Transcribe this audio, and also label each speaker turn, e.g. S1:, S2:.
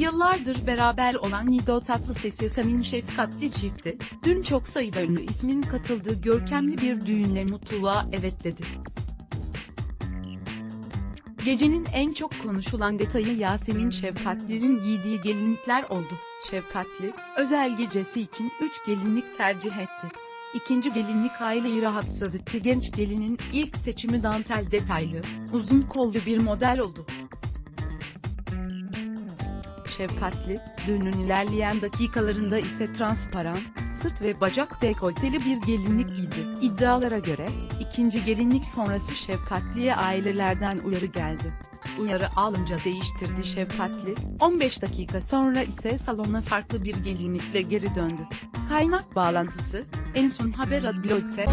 S1: Yıllardır beraber olan Nido Tatlıses Yasemin Şefkatli çifti, dün çok sayıda ünlü ismin katıldığı görkemli bir düğünle mutluluğa evet dedi. Gecenin en çok konuşulan detayı Yasemin Şefkatli'nin giydiği gelinlikler oldu. Şefkatli, özel gecesi için 3 gelinlik tercih etti. İkinci gelinlik aileyi rahatsız etti. Genç gelinin ilk seçimi dantel detaylı, uzun kollu bir model oldu. Şefkatli, düğünün ilerleyen dakikalarında ise transparan, sırt ve bacak dekolteli bir gelinlik giydi. İddialara göre, ikinci gelinlik sonrası Şefkatli'ye ailelerden uyarı geldi. Uyarı alınca değiştirdi Şefkatli, 15 dakika sonra ise salona farklı bir gelinlikle geri döndü. Kaynak bağlantısı, en son haber adblog'te.